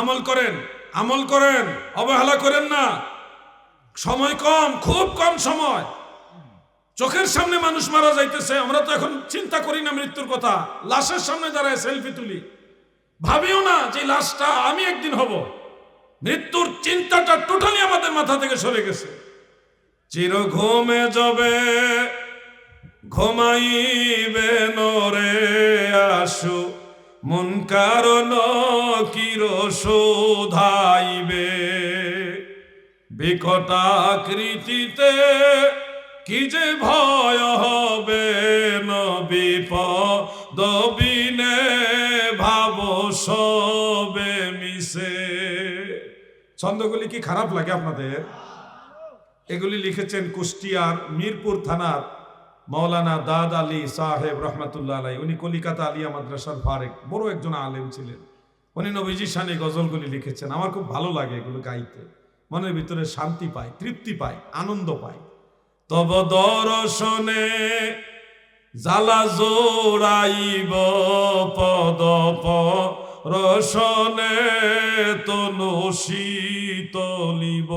আমল করেন আমল করেন, অবহেলা করেন না। সময় কম, খুব কম সময়। চোখের সামনে মানুষ মারা যাইতেছে, আমরা তো এখন চিন্তা করি না মৃত্যুর কথা। লাশের সামনে দাঁড়ায় সেলফি তুলি। ভাবিও না যে লাশটা আমি একদিন হব। মৃত্যুর চিন্তাটা টোটালি আমাদের মাথা থেকে সরে গেছে। চির ঘুমে যাবে ঘুমাইবে নরে আসু মন কারণ কির শোধাইবে? বিকটাকৃতিতে কি যে ভয় হবে নবিপদ বিনে ভাব সবে মিশে। ছন্দগুলি কি খারাপ লাগে আপনাদের? এগুলি লিখেছেন কুষ্টিয়ার মিরপুর থানার মৌলানা দাদ আলী সাহেব রহমাতুল্লাহ আলাই উনি কলিকাতা আলিয়া মাদ্রাসার ফারেক, বড় একজন আলেম ছিলেন। উনি নবীজি শানে গজলগুলি লিখেছেন, আমার খুব ভালো লাগে এগুলো গাইতে। মনের ভিতরে শান্তি পায়, তৃপ্তি পায়, আনন্দ পায়। তব দর্শনে জালা জোড়াইব পদ রসনে তনু শীতলিব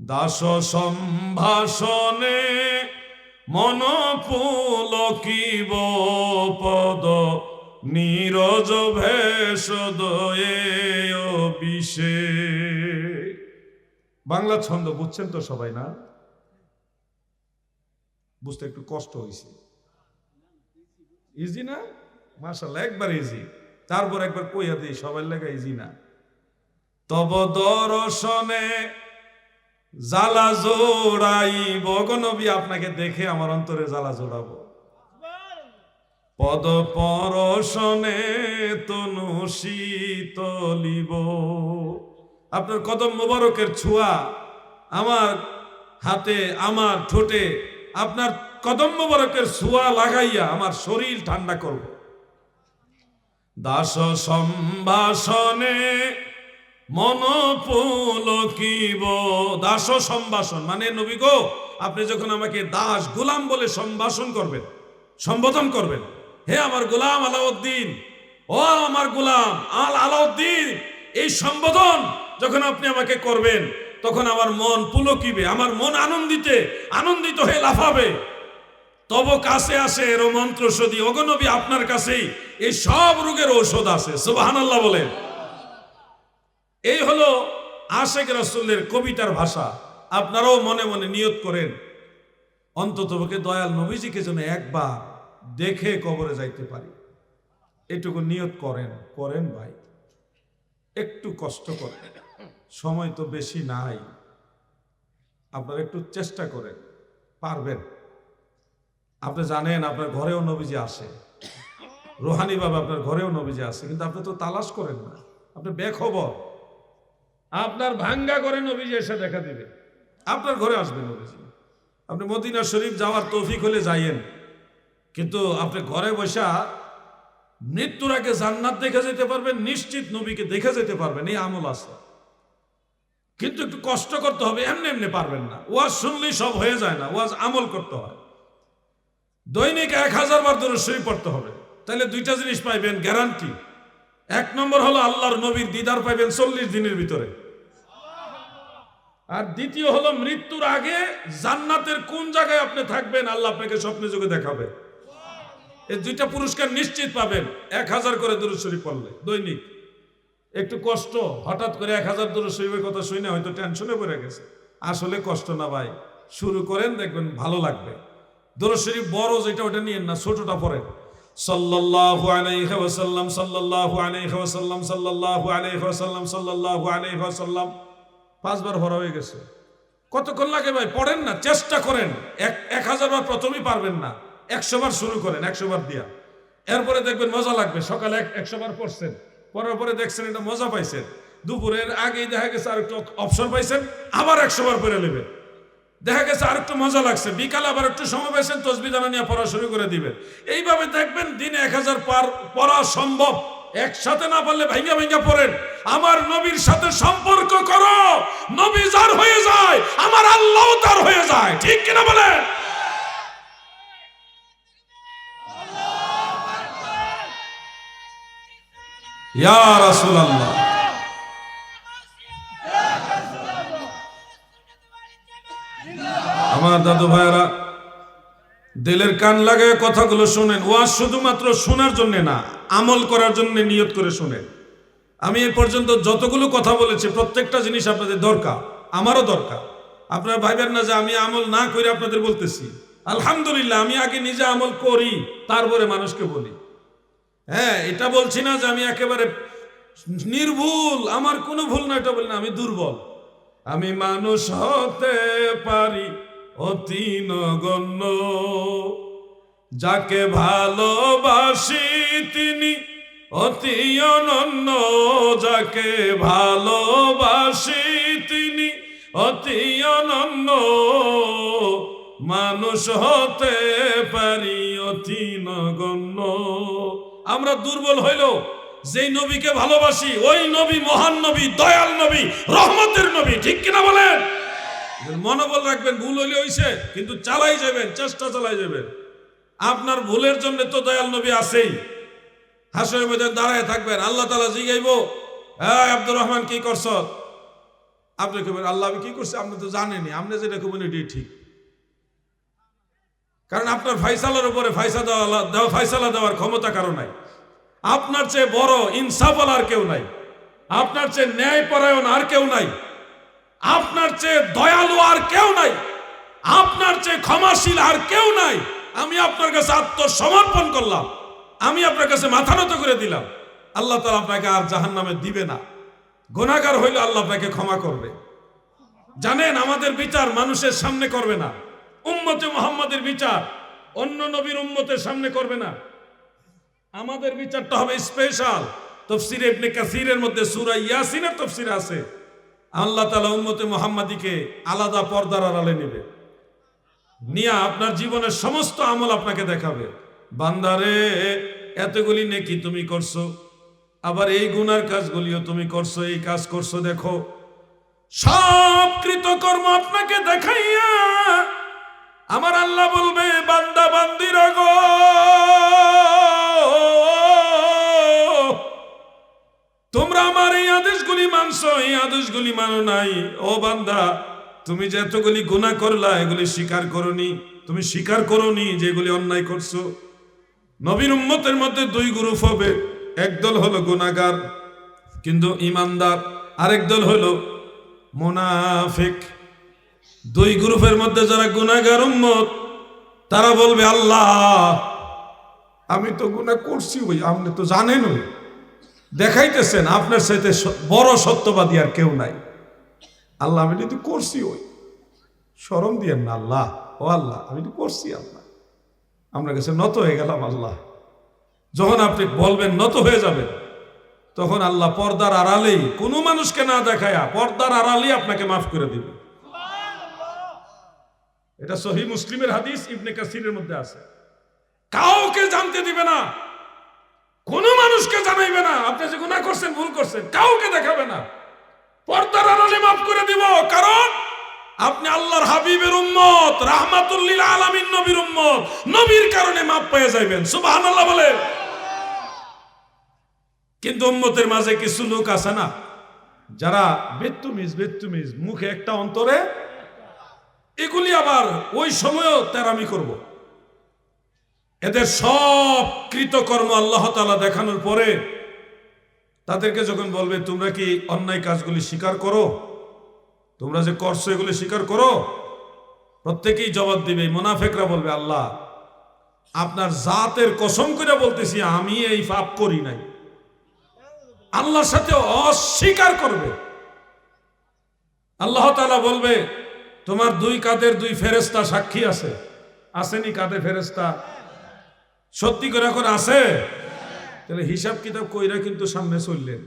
দাস সম্ভাষণে মন পুলকিব পদ, নীরজ ভেষ দয়ে বাংলা ছন্দ বুঝছেন তো সবাই না? বুঝতে একটু কষ্ট হয়েছে ইজি না? মার্শাল একবার ইজি তারপর একবার কইয়া দিই সবাই লেখা ইজি না। তব দর্শনে জ্বালা জোড়াই বগনবী আপনাকে দেখে আমার অন্তরে জ্বালা জোড়াবো। পদ পরশনে তনু শীতলিব। আপনার কদম মোবারকের ছোঁয়া আমার হাতে, আমার ঠোঁটে, আপনার কদম মোবারকের ছোঁয়া লাগাইয়া আমার শরীর ঠান্ডা করব। দাস সম্ভাষণে মন পুলকিব দাস সম্ভাষণ। মানে নবী গো, আপনি যখন আমাকে দাস গোলাম বলে সম্ভাষণ করবেন, সম্বোধন করবেন, হে আমার গোলাম আলাউদ্দিন, ও আমার গোলাম আল আলাউদ্দিন, এই সম্বোধন যখন আপনি আমাকে করবেন, তখন আমার মন পুলকিবে, আমার মন আনন্দিতে, আনন্দিত হয়ে লাফাবে। তব কাছে আসে এর মন্ত্র সদি অগনবী আপনার কাছেই এই সব রোগের ঔষধ আছে। সুবহানাল্লাহ বলেন। এই হলো আশেখ রসুল্লের কবিতার ভাষা। আপনারাও মনে মনে নিয়ত করেন অন্ততপক্ষে দয়াল নবীজিকে যেন একবার দেখে কবরে যাইতে পারি। এটুকু নিয়ত করেন করেন ভাই। একটু কষ্ট করেন, সময় তো বেশি নাই। আপনারা একটু চেষ্টা করেন, পারবেন। আপনি জানেন, আপনার ঘরেও নবীজি আসে। রোহানি বাবা আপনার ঘরেও নবীজি আসে, কিন্তু আপনি তো তালাশ করেন না। আপনি বেখবর। আপনার ভাঙ্গা করে নবীজি এসে দেখা দিবে। আপনার ঘরে আসবে নবীজি। আপনি মদিনা শরীফ যাওয়ার তৌফিক হলে যাইয়েন। কিন্তু আপনি ঘরে বসা মৃত্যুর আগে জান্নাত দেখে যেতে পারবেন, নিশ্চিত নবীকে দেখে যেতে পারবেন, এই আমল আছে। কিন্তু একটু কষ্ট করতে হবে, এমনি এমনি পারবেন না। ওয়াজ শুনলেই সব হয়ে যায় না, ওয়াজ আমল করতে হয়। দৈনিক এক হাজার বার ধরে সই পড়তে হবে। তাহলে দুইটা জিনিস পাইবেন গ্যারান্টি এক নম্বর হলো আল্লাহর নবীর দিদার পাইবেন চল্লিশ দিনের ভিতরে। আর দ্বিতীয় হলো মৃত্যুর আগে জান্নাতের কোন জায়গায় আপনি থাকবেন, আল্লাহ আপনাকে স্বপ্নে যুগে দেখাবে। এই দুইটা পুরস্কার নিশ্চিত পাবেন, এক হাজার করে দূর শরীফ পড়লে, দৈনিক। একটু কষ্ট, হঠাৎ করে এক হাজার দূর শরীফের কথা শুনে হয়তো টেনশনে পড়ে গেছে। আসলে কষ্ট না ভাই, শুরু করেন, দেখবেন ভালো লাগবে। দূর শরীফ বড় যেটা, ওটা নিয়েন না, ছোটটা পড়েন। পাঁচবার হয়ে গেছে। কতক্ষণ লাগে ভাই? পড়েন না, চেষ্টা করেন। এক এক হাজার বার প্রথমেই পারবেন না। একশো বার শুরু করেন, একশো বার দিয়া। এরপরে দেখবেন মজা লাগবে। সকালে এক, একশো বার পড়ছেন। পড়ার পরে দেখছেন এটা মজা পাইছেন। দুপুরের আগেই দেখা গেছে আর একটু অপশন পাইছেন, আবার একশো বার পড়ে নেবেন। দেখা গেছে আর একটু মজা লাগছে। বিকালে আবার একটু সময় পাইছেন, তসবি দানা নিয়ে পড়া শুরু করে দিবেন এইভাবে দেখবেন দিনে এক হাজার পার পড়া সম্ভব। একসাথে না পারলে ভাইঙ্গা ভাইঙ্গা পড়েন। আমার নবীর সাথে সম্পর্ক করো। নবী যার হয়ে যায়, আমার আল্লাহ তার হয়ে যায়। ঠিক কিনা বলেন? ইয়া রাসূল আমার দাদু ভাইয়েরা, দিলের কান লাগায় কথাগুলো শোনেন। ওয়াজ শুধুমাত্র শোনার জন্য না, আমল করার জন্য নিয়ত করে শোনেন। আমি এ পর্যন্ত যতগুলো কথা বলেছি, প্রত্যেকটা জিনিস আপনাদের দরকার, আমারও দরকার। আপনারা ভাইবেন না যে আমি আমল না করে আপনাদের বলতেছি। আলহামদুলিল্লাহ, আমি আগে নিজে আমল করি, তারপরে মানুষকে বলি। হ্যাঁ এটা বলছি না যে আমি একেবারে নির্ভুল, আমার কোনো ভুল না, এটা বলি না, আমি দুর্বল। আমি মানুষ হতে পারি অতি নগণ্য। যাকে ভালোবাসি তিনি অতি অনন্য। যাকে ভালোবাসি তিনি অতি অনন্য। মানুষ হতে পারি অতি নগণ্য। আমরা দুর্বল হইল যেই নবীকে ভালোবাসি, ওই নবী মহান নবী, দয়াল নবী, রহমতের নবী, ঠিক কিনা বলেন? মনোবল রাখবেন, ভুল হইলে হইছে, কিন্তু চালাই যাবেন, চেষ্টা চালাই যাবেন। আপনার ভুলের জন্য তো দয়াল নবী আছেই। হাসরের মধ্যে দাঁড়ায় থাকবেন, আল্লাহ তালা জিগাইব হ্যাঁ আব্দুর রহমান, কি করছ? আপনি কবেন আল্লাহ, আমি কি করছি? আপনি তো জানেনি আপনি যেটা কবেন এটাই ঠিক। কারণ আপনার ফাইসালার উপরে ফাইসা দেওয়া ফাইসালা দেওয়ার ক্ষমতা কারও নাই। আপনার চেয়ে বড় ইনসাফল আর কেউ নাই। আপনার চেয়ে ন্যায় পরায়ণ আর কেউ নাই। আপনার চেয়ে দয়ালু আর কেউ নাই। আপনার চেয়ে ক্ষমাশীল আর কেউ নাই। আমি আপনার কাছে আত্মসমর্পণ করলাম। আমি আপনার কাছে মাথা নত করে দিলাম। আল্লাহ তালা আপনাকে আর জাহান নামে দিবে না। গোনাগার হইলে আল্লাহ আপনাকে ক্ষমা করবে। জানেন, আমাদের বিচার মানুষের সামনে করবে না। উম্মতে মোহাম্মদের বিচার অন্য নবীর উম্মতের সামনে করবে না। আমাদের বিচারটা হবে স্পেশাল। তফসির ইবনে কাসিরের মধ্যে সূরা ইয়াসিনের তফসির আছে। আল্লাহ তালা উম্মতে মুহাম্মাদিকে আলাদা পর্দার আড়ালে নেবে। নিয়া আপনার জীবনের সমস্ত আমল আপনাকে দেখাবে। বান্দারে, এতগুলি নেকি তুমি করছ, আবার এই গুনার কাজগুলিও তুমি করছ, এই কাজ করছ, দেখো। সব কৃতকর্ম আপনাকে দেখাইয়া আমার আল্লাহ বলবে, বান্দা, বান্দির গো! তোমরা আমার এই আদেশগুলি মানছো, এই আদেশগুলি মানো নাই। ও বান্দা, তুমি যে এতগুলি গুণা করলা, এগুলি স্বীকার করনি। তুমি স্বীকার করনি যে এগুলি অন্যায় করছ। নবীর উম্মতের মধ্যে দুই গ্রুপ হবে। একদল হলো গুনাগার কিন্তু ইমানদার আরেক দল হলো মোনাফিক। দুই গ্রুপের মধ্যে যারা গুনাগার উম্মত, তারা বলবে, আল্লাহ, আমি তো গুনাহ করছি, ওই আপনি তো জানেন ওই দেখাইতেছেন, আপনার সাথে বড় সত্যবাদী আর কেউ নাই। আল্লাহ, আমি তো করছি ওই। স্মরণ দিয়েন না আল্লাহ। ও আল্লাহ, আমি তো করছি আল্লাহ। আমরা কাছে নত হয়ে গেলাম আল্লাহ। যখন আপনি বলবেন নত হয়ে যাবেন তখন আল্লাহ পর্দার আড়ালেই কোনো মানুষকে না দেখায়া পর্দার আড়ালেই আপনাকে মাফ করে দিবে। এটা সহি মুসলিমের হাদিস, ইবনে কাসিরের মধ্যে আছে। কাউকে জানতে দিবে না। কোন মানুষকে জানাইবে না। আপনি যে গুনাহ করছেন, ভুল করছেন, কাউকে দেখাবে না। পর্দার আড়ালে মাফ করে দিব, কারণ আপনি আল্লাহর হাবিবের উম্মত রাহমাতুল্লিল আলামিন নবীর উম্মত। নবীর কারণে মাপ পেয়ে যাইবেন, সুবহানাল্লাহ বলে কিন্তু উম্মতের মাঝে কিছু লোক আছে না, যারা বেত্তুমিজ বেত্তুমিজ, মুখে একটা অন্তরে, এগুলি আবার ওই সময়ও তেরামি করব। এদের সব কৃতকর্ম আল্লাহ তালা দেখানোর পরে তাদেরকে যখন বলবে, তোমরা কি অন্যায় কাজগুলি স্বীকার করো? তোমরা যে করছ এগুলি স্বীকার করো? প্রত্যেকেই জবাব দিবে, মোনাফেকরা বলবে, আল্লাহ, আপনার জাতের কসম করে বলতেছি, আমি এই পাপ করি নাই। আল্লাহর সাথে অস্বীকার করবে। আল্লাহ তালা বলবে, তোমার দুই কাদের দুই ফেরেস্তা সাক্ষী আছে? আসেনি কাঁধে ফেরেস্তা সত্যি করে এখন আছে? তাহলে হিসাব কিতাব কইরা কিন্তু সামনে চললেন।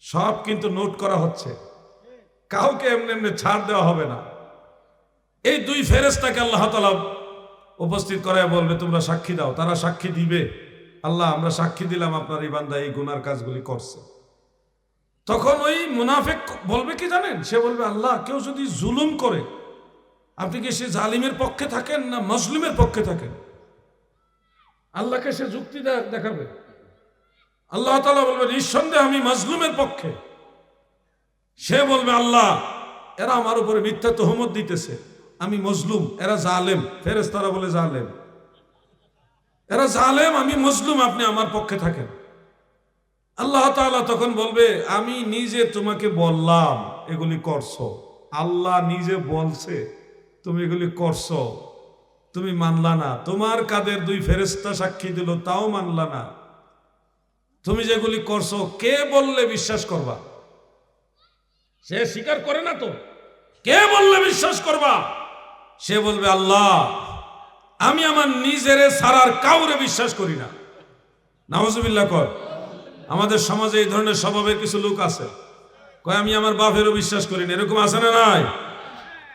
সব কিন্তু নোট করা হচ্ছে। কাউকে এমনি এমনি ছাড় দেওয়া হবে না। এই দুই ফেরেস্তাকে আল্লাহ তালা উপস্থিত করায় বলবে, তোমরা সাক্ষী দাও। তারা সাক্ষী দিবে। আল্লাহ, আমরা সাক্ষী দিলাম আপনার এই বান্দা এই গুনার কাজগুলি করছে। তখন ওই মুনাফেক বলবে কি জানেন? সে বলবে, আল্লাহ, কেউ যদি জুলুম করে, আপনি কি সে জালিমের পক্ষে থাকেন না মজলুমের পক্ষে থাকেন? আল্লাহকে সে যুক্তি দেখাবে। আল্লাহ তালা বলবে, নিঃসন্দেহে আমি মাজলুমের পক্ষে। সে বলবে, আল্লাহ, এরা আমার উপরে মিথ্যা তহমত দিতেছে। আমি মজলুম, এরা জালেম ফেরেস্তারা বলে জালেম। এরা জালেম, আমি মজলুম, আপনি আমার পক্ষে থাকেন। আল্লাহ তাআলা তখন বলবে, আমি নিজে তোমাকে বললাম, এগুলি করছ। আল্লাহ নিজে বলছে, তুমি এগুলি করছ। তুমি মানলা না। তোমার কাদের দুই ফেরেস্তা সাক্ষী দিল, তাও মানলা না। তুমি যেগুলি করছ, কে বললে বিশ্বাস করবা? সে স্বীকার করে না তো। কে বললে বিশ্বাস করবা? সে বলবে, আল্লাহ, আমি আমার নিজেরে সারার কাউরে বিশ্বাস করি না। নামাজুবিল্লাহ কর। আমাদের সমাজে এই ধরনের স্বভাবের কিছু লোক আছে। কয়, আমি আমার বাপেরও বিশ্বাস করি না। এরকম আছে না নাই?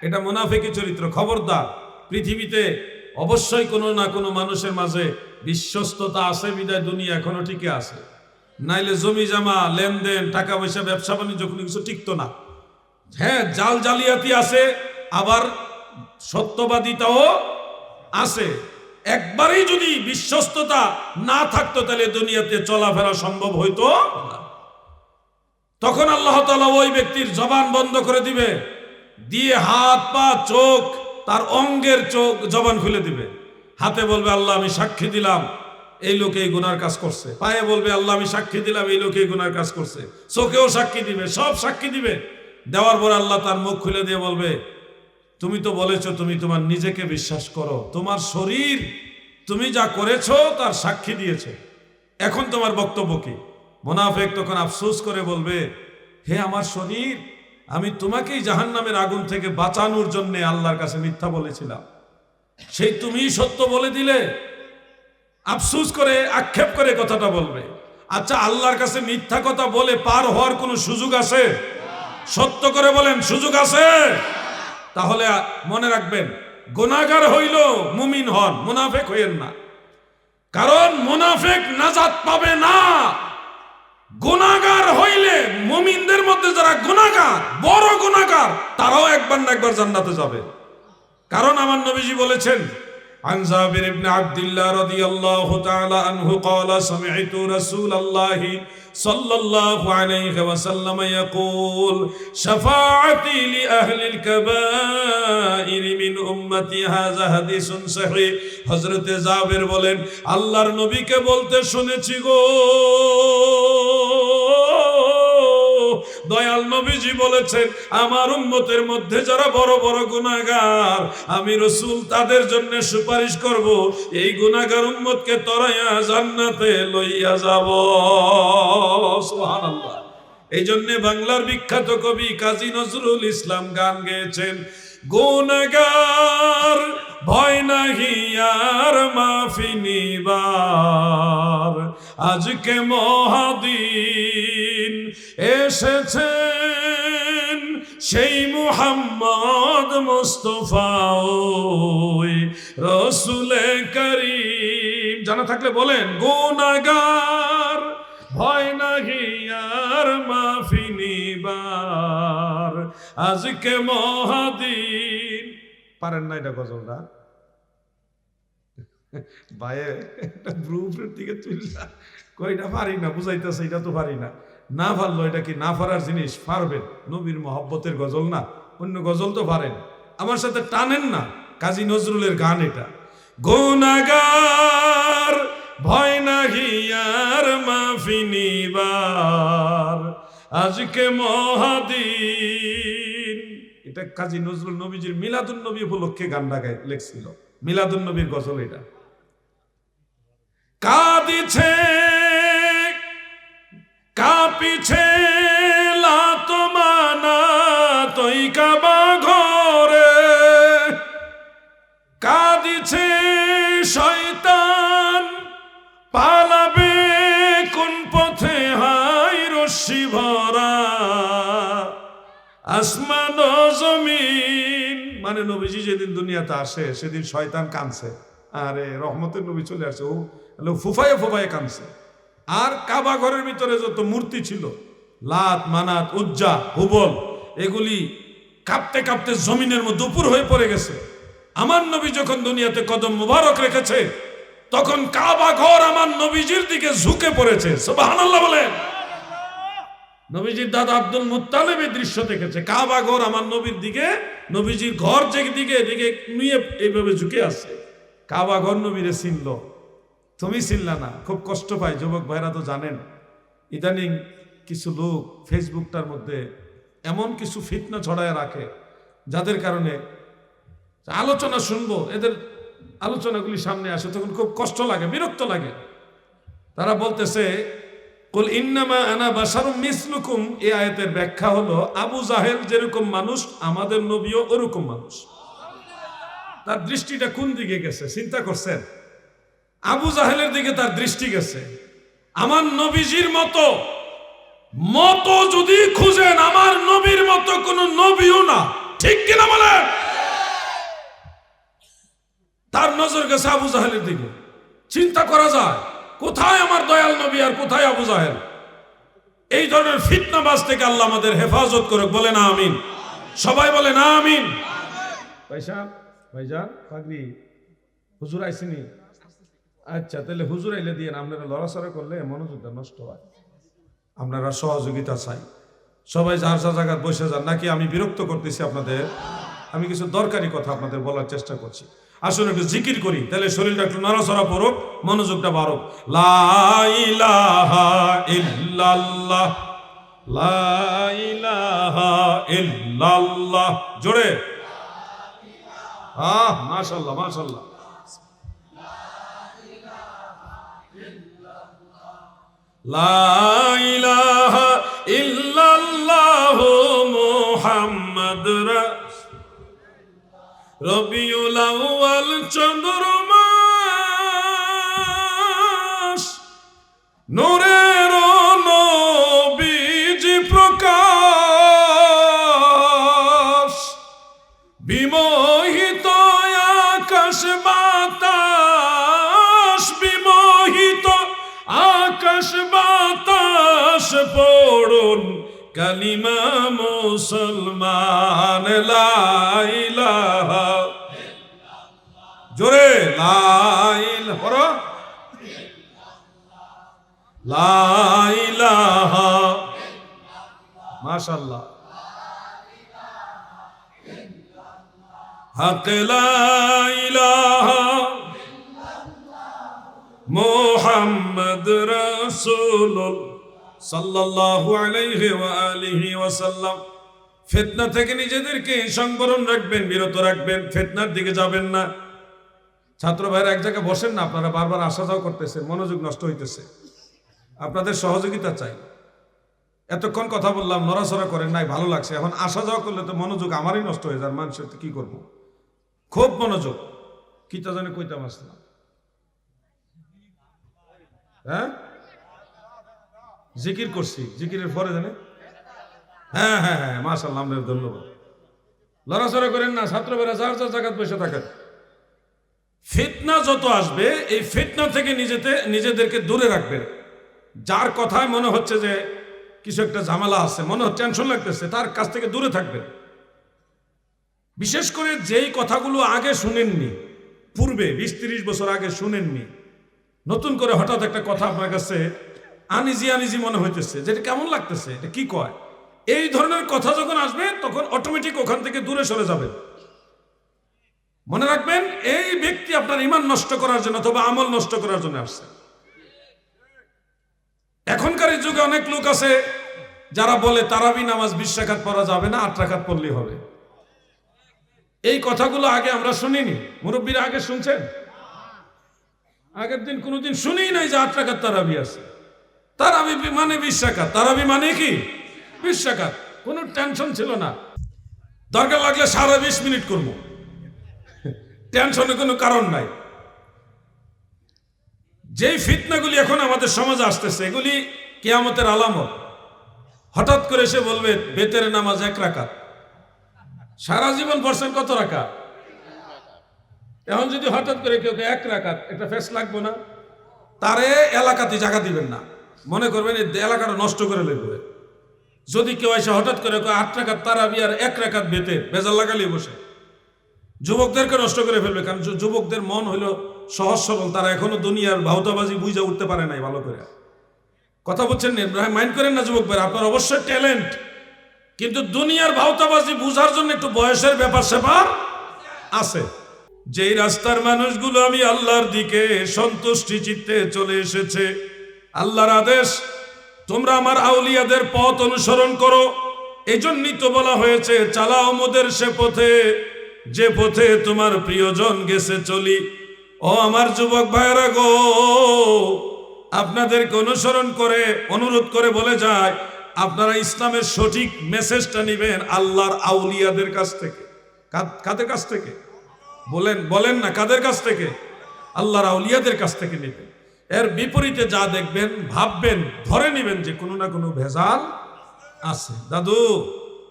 এটা মুনাফিকি চরিত্র, খবরদার। পৃথিবীতে অবশ্যই কোনো না কোনো মানুষের মাঝে বিশ্বস্ততা আছে বিদায়, দুনিয়া এখনও টিকে আছে। নাইলে জমি জামা, লেনদেন, টাকা পয়সা, ব্যবসা বাণিজ্য কোনো কিছু টিকতো না। হ্যাঁ জাল জালিয়াতি আছে, আবার সত্যবাদিতাও আছে। একবারেই যদি বিশ্বস্ততা না থাকতো, তাহলে দুনিয়াতে চলাফেরা সম্ভব হইতো। তখন আল্লাহ তাআলা ওই ব্যক্তির জবান বন্ধ করে দিবে। দিয়ে হাত, পা, চোখ তার অঙ্গের চোখ জবান খুলে দিবে। হাতে বলবে, আল্লাহ, আমি সাক্ষী দিলাম। এই লোকে এই গুনার কাজ করছে। পায়ে বলবে, আল্লাহ, আমি সাক্ষী দিলাম, এই লোকে এই গুনার কাজ করছে। চোখেও সাক্ষী দিবে, সব সাক্ষী দিবে। দেওয়ার পর আল্লাহ তার মুখ খুলে দিয়ে বলবে, তুমি তো বলেছ, তুমি তোমার নিজেকে বিশ্বাস করো। তোমার শরীর, তুমি যা করেছ, তার সাক্ষী দিয়েছে। এখন তোমার বক্তব্য কি? মোনাফেক তখন আফসোস করে বলবে, হে আমার শরীর আমি তোমাকেই জাহান্নামের আগুন থেকে বাঁচানোর জন্য আল্লাহর কাছে মিথ্যা বলেছিলাম। সেই তুমিই সত্য বলে দিলে। আফসুস করে, আক্ষেপ করে কথাটা বলবে। আচ্ছা আল্লাহর কাছে মিথ্যা কথা বলে পার হওয়ার কোনো সুযোগ আছে? সত্য করে বলেন, সুযোগ আছে? তাহলে মনে রাখবেন, গোনাগার হইল মুমিন হন, মুনাফেক হইয়েন না। কারণ মুনাফেক নাজাত পাবে না। গুনাহগার হইলে মুমিনদের মধ্যে যারা গুণাগার বড় গুণাগার তারাও একবার না একবার জান্নাতে যাবে। কারণ আমার নবীজি বলেছেন عن جابر بن عبد الله رضي الله تعالى عنه قال سمعت رسول الله صلى الله عليه وسلم يقول شفاعتي لأهل الكبائر من أمتي هذا حديث صحيح হযরতে জাবের বলেন আল্লাহর নবীকে বলতে শুনেছি গো দয়াল নবীজি বলেছেন, আমার উম্মতের মধ্যে যারা বড় বড় গুনাহগার, আমি রসুল তাদের জন্য সুপারিশ করব। এই গুনাহগার উম্মতকে তরাইয়া জান্নাতে লইয়া যাব। সুবহানাল্লাহ। এই জন্য বাংলার বিখ্যাত কবি কাজী নজরুল ইসলাম গান গেয়েছেন, গুনাহগার ভয় নাহি আর মাফি নিবার। আজকে মহাদিন এসেছেন সেই মুহাম্মদ মুস্তফা রসুলে করিম। জানা থাকলে বলেন, গুনাগার, ভয় নাহি আর মাফি নিবার। আজকে মহাদিন। পারেন না এটা গজলটা। ভাইয়ে একটা গ্রুপের দিকে তুললা। কইটা পারি না, বুঝাইতেছে, এটা তো পারি না। না পারল এটা কি না ফারার জিনিস? পারবেন নবীর মহব্বতের গজল না? অন্য গজল তো পারেন আমার সাথে টানেন না। কাজী নজরুলের গান এটা। গুনাগার, ভয় নাহি আর মাফি নিবার। আজকে মহাদিন। এটা কাজী নজরুল নবীজির মিলাদুন নবী উপলক্ষে গান গাই লেখছিল। মিলাদুন নবীর গজল এটা। কাঁদিছে কাঁপিছে লাতমানা তৈ কাবা ঘরে। কাঁদিছে শয়তান, পালাবে কোন পথে? হাই রশ্মি ভরা। আসমান জমিন। মানে নবীজি যেদিন দুনিয়াতে আসে, সেদিন শয়তান কানছে আরে রহমতের নবী চলে আসছে। ও ফুফায়ে ফুফায়ে কানছে আর কাবা ঘরের ভিতরে যত মূর্তি ছিল, লাত, মানাত, উজ্জা হুবল এগুলি কাঁপতে কাঁপতে জমিনের মধ্যে উপর হয়ে পড়ে গেছে। আমার নবী যখন দুনিয়াতে কদম মুবারক রেখেছে, তখন কাবা ঘর আমার নবীজির দিকে ঝুঁকে পড়েছে। সুবহানাল্লাহ বলেন। নবীজির দাদা আব্দুল মুত্তালেব এই দৃশ্য দেখেছে। কাবা ঘর আমার নবীর দিকে, নবীজির ঘর যে দিকে এদিকে নিয়ে এইভাবে ঝুঁকে আছে। কাবা ঘর নবীরে চিনল। তুমি চিনলা না খুব কষ্ট পায়, যুবক ভাইরা তো জানেন। ইদানিং কিছু লোক ফেসবুকটার মধ্যে এমন কিছু ফিতনা ছড়ায় রাখে, যাদের কারণে আলোচনা শুনব, এদের আলোচনাগুলি সামনে আসে, তখন খুব কষ্ট লাগে, বিরক্ত লাগে। তারা বলতেছে, কুল ইন্নামা আনা বাসারুম মিসলুকুম। এই আয়াতের ব্যাখ্যা হলো, আবু জাহেল যেরকম মানুষ, আমাদের নবীও ওরকম মানুষ। তার দৃষ্টিটা কোন দিকে গেছে? চিন্তা করছেন? আবু জাহেলের দিকে তার দৃষ্টি গেছে। আমার নবীজির মতো মতো যদি খুঁজেন, আমার নবীর মতো কোন নবীও না। ঠিক কিনা বলেন? তার নজর গেছে আবু জাহেলের দিকে। চিন্তা করা যায়, কোথায় আমার দয়াল নবী আর কোথায় আবু জাহেল? এই ধরনের ফিতনাবাজ থেকে আল্লাহ আমাদের হেফাজত করুক বলে না আমিন। সবাই বলে না আমিন। ভাইসান ভাইজান, পাগড়ি, হুজুর আইসিনি। আচ্ছা তাহলে হুজুর আইলে দিয়ে আপনারা লড়াচড়া করলে মনোযোগটা নষ্ট হয়। আপনারা সহযোগিতা চাই। সবাই যার যা জায়গায় বসে যান, নাকি আমি বিরক্ত করতেছি আপনাদের? আমি কিছু দরকারি কথা আপনাদের বলার চেষ্টা করছি। আসলে একটু জিকির করি, তাহলে শরীরটা একটু নড়াচড়া পড়ুক মনোযোগটা বাড়ুক। জোরে। আহ, মাশাল্লাহ মাশাল্লাহ। লা ইলাহা ইল্লাল্লাহ মুহাম্মদ রবিউল আউয়াল চন্দ্র মাস নূরের বাতাস পড়ুন কালিমা মুসলমান জোরে লাইল পড়ো। লাইলাহা মাশাআল্লাহ। মোহাম্মদ রসুল সাল্লাল্লাহু আলাইহি ওয়া আলিহি ওয়াসাল্লাম, ফিতনা থেকে নিজেদেরকে সংবরণ রাখবেন, বিরত রাখবেন, ফিতনার দিকে যাবেন না। ছাত্র ভাইরা এক জায়গায় বসেন না, আপনারা বারবার আসা যাওয়া করতেছে মনোযোগ নষ্ট হইতেছে। আপনাদের সহযোগিতা চাই। এতক্ষণ কথা বললাম, নড়াচড়া করেন নাই, ভালো লাগছে। এখন আসা যাওয়া করলে তো মনোযোগ আমারই নষ্ট হয়ে যায় মানুষের তো কি করব? খুব মনোযোগ। কি তা জানে কইতাম আসলাম। হ্যাঁ? জিকির করছি, জিকিরের পরে জানে? হ্যাঁ হ্যাঁ হ্যাঁ মাশাল্লাহ আপনার ধন্যবাদ। লড়াচড়া করেন না ছাত্রবেরা যার যার জায়গায় বসে থাকেন। ফিতনা যত আসবে, এই ফিতনা থেকে নিজেতে, নিজেদেরকে দূরে রাখবেন। যার কথায় মনে হচ্ছে যে কিছু একটা ঝামেলা আছে, মনে হচ্ছে টেনশন লাগতেছে, তার কাছ থেকে দূরে থাকবেন। বিশেষ করে যেই কথাগুলো আগে শুনেননি, পূর্বে, বিশ তিরিশ বছর আগে শুনেননি, নতুন করে হঠাৎ একটা কথা আপনার কাছে আনিজি আনিজি মনে হইতেছে, যে এটা কেমন লাগতেছে, এটা কি কয়? এই ধরনের কথা যখন আসবে, তখন অটোমেটিক ওখান থেকে দূরে সরে যাবেন মনে রাখবেন, এই ব্যক্তি আপনার ইমান নষ্ট করার জন্য অথবা আমল নষ্ট করার জন্য আসছে। এখনকার যুগে অনেক লোক আছে, যারা বলে তারাবি নামাজ বিশ রাখাত পড়া যাবে না, আট রাখাত পড়লেই হবে। এই কথাগুলো আগে আমরা শুনিনি। মুরব্বীরা আগে শুনছেন? আগের দিন কোনোদিন শুনেই নাই যে আট রাখাত তারাবি আছে। তারাবি মানে বিশ রাখাত তারাবি মানে কি? বিশ রাখাত কোনো টেনশন ছিল না। দরকার লাগলে সারা বিশ মিনিট করব। টেনশনের কোনো কারণ নাই। যেই ফিতনাগুলি এখন আমাদের সমাজে আসতেছে, এগুলি কেয়ামতের আলামত। হঠাৎ করে সে বলবে, বেতের নামাজ এক রাকাত। সারা জীবন পড়ছেন কত রাকাত? এখন যদি হঠাৎ করে কেউ এক রাকাত, একটা ফেস লাগবে না। তারে এলাকাতে জায়গা দিবেন না। মনে করবেন, এই এলাকাটা নষ্ট করে লেগবে যদি কেউ এসে হঠাৎ করে আট রাকাত তারা বিয়ার এক রাকাত বেতের বেজাল লাগালি বসে। যুবকদেরকে নষ্ট করে ফেলবে, কারণ যুবকদের মন হইল সহজ সরল, তারা এখনও দুনিয়ার ভাউতাবাজি বুঝে উঠতে পারে নাই ভালো করে। কথা বলছেন মাইন্ড করেন না যুবক ভাই আপনার অবশ্যই ট্যালেন্ট। কিন্তু দুনিয়ার ভাউতাবাজি বুঝার জন্য একটু বয়সের ব্যাপার স্যাপার আছে। যেই রাস্তার মানুষগুলো আমি আল্লাহর দিকে সন্তুষ্টি চিত্তে চলে এসেছে আল্লাহর আদেশ, তোমরা আমার আউলিয়াদের পথ অনুসরণ করো। এই জন্যই তো বলা হয়েছে, চালাও মোদের সে পথে, যে পথে তোমার প্রিয়জন গেছে চলি। ও আমার যুবক ভাইয়েরা গো, আপনাদেরকে অনুসরণ করে, অনুরোধ করে বলে যায়, আপনারা ইসলামের সঠিক মেসেজটা নেবেন আল্লাহর আউলিয়াদের কাছ থেকে। কাদের কাছ থেকে? বলেন বলেন না, কাদের কাছ থেকে? আল্লাহর আউলিয়াদের কাছ থেকে নেবেন। এর বিপরীতে যা দেখবেন, ভাববেন, ধরে নেবেন যে কোনো না কোনো ভেজাল আছে। দাদু,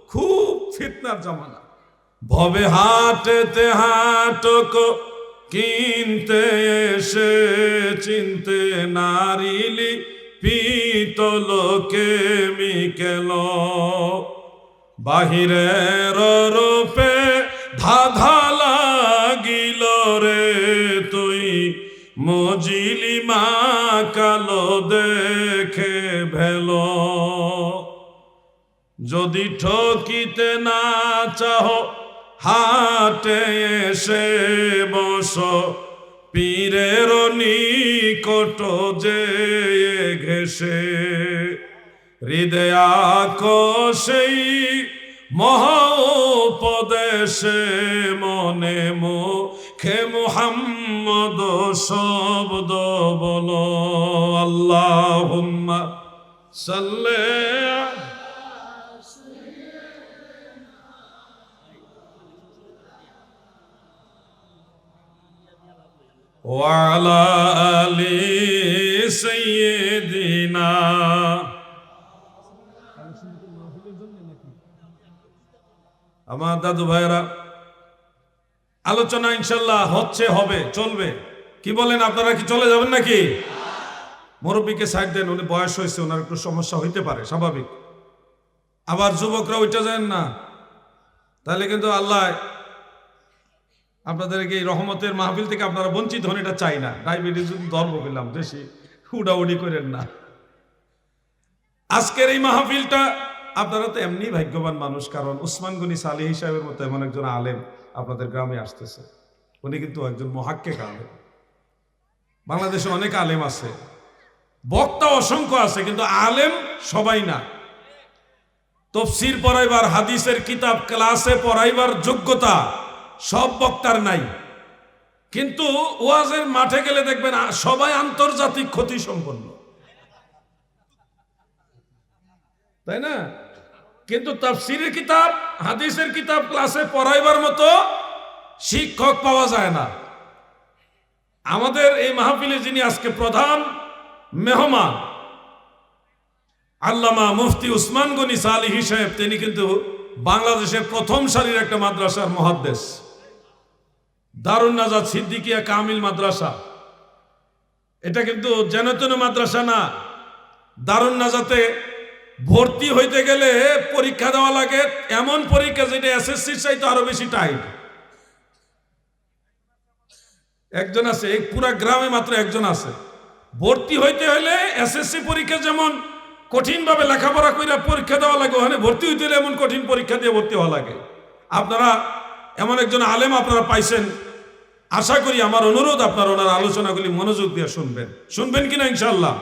খুব ফিতনার জামানা। ভবে হাটেতে হাটক কিনতে এসে চিনতে নারিলি পিতল কেমিকেল। বাহিরের রূপে ধাধা লাগিল রে তুই মজিলি মা কালো দেখে ভেলো। যদি ঠকিতে না চাহ, হাটে এসে বস। পীরের নিকট যে ঘেসে হৃদয়াকশেই মহোপদেশে মনে মুখে মুহাম্মদ শব্দ বলো আল্লাহ সাল্লে وعلى آل سيدنا আমার দাদু ভাইরা আলোচনা ইনশাল্লাহ হচ্ছে, হবে, চলবে। কি বলেন, আপনারা কি চলে যাবেন নাকি? মুরব্বীকে সাইড দেন, উনি বয়স হয়েছে, ওনার একটু সমস্যা হইতে পারে, স্বাভাবিক। আবার যুবকরা ওইটা যান না। তাহলে কিন্তু আল্লাহ আপনাদেরকে এই রহমতের মাহফিল থেকে আপনারা বঞ্চিত হন, এটা চাই না। ডায়াবেটিস ধর্ম পেলাম, বেশি উডাউডি করেন না। আজকের এই মাহফিলটা, আপনারা তো এমনি ভাগ্যবান মানুষ, কারণ উসমান গনি সালি হিসাবের মতো এমন একজন আলেম। আপনাদের গ্রামে আসতেছে। উনি কিন্তু একজন মহাক্কেক আলেম বাংলাদেশে অনেক আলেম আছে। বক্তা অসংখ্য আছে, কিন্তু আলেম সবাই না। তফসির পড়াইবার, হাদিসের কিতাব, ক্লাসে পড়াইবার যোগ্যতা সব বক্তার নাই। কিন্তু ওয়াজের মাঠে গেলে দেখবেন সবাই আন্তর্জাতিক ক্ষতি সম্পন্ন তাই না? কিন্তু তাফসিরের কিতাব, হাদিসের কিতাব ক্লাসে পড়াইবার মতো শিক্ষক পাওয়া যায় না। আমাদের এই মাহফিলে যিনি আজকে প্রধান মেহমান, আল্লামা মুফতি উসমান গনি সালিহি সাহেব, তিনি কিন্তু বাংলাদেশের প্রথম সারির একটা মাদ্রাসার মহাদ্দেশ। দারুণ নাজাদ সিদ্দিকিয়া কামিল মাদ্রাসা। এটা কিন্তু যেন তেন মাদ্রাসা না দারুণ নাজাতে ভর্তি হইতে গেলে পরীক্ষা দেওয়া লাগে। এমন পরীক্ষা যেটা এসএসসির চাইতে আরও বেশি টাইট। একজন আছে, এই পুরা গ্রামে মাত্র একজন আছে। ভর্তি হইতে হলে এসএসসি পরীক্ষা যেমন কঠিনভাবে লেখাপড়া করে পরীক্ষা দেওয়া লাগে, ওখানে ভর্তি হইতে হলে এমন কঠিন পরীক্ষা দিয়ে ভর্তি হওয়া লাগে। আপনারা এমন একজন আলেম আপনারা পাইছেন। আশা করি আমার অনুরোধ আপনার ওনার আলোচনাগুলি মনোযোগ দিয়ে শুনবেন। শুনবেন কিনা ইনশাল্লাহ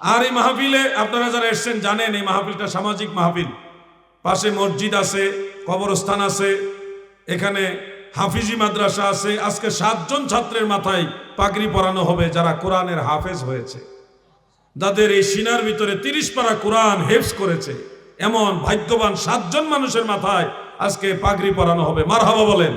আর এই মাহফিলে আপনারা যারা এসছেন জানেন, এই মাহফিলটা সামাজিক মাহফিল। পাশে মসজিদ আছে, কবরস্থান আছে, এখানে হাফিজি মাদ্রাসা আছে। আজকে সাতজন ছাত্রের মাথায় পাগড়ি পরানো হবে যারা কোরআনের হাফেজ হয়েছে। যাদের এই সিনার ভিতরে তিরিশ পারা কোরআন হেফস করেছে, এমন ভাগ্যবান সাতজন মানুষের মাথায় আজকে পাগড়ি পরানো হবে। মার বলেন।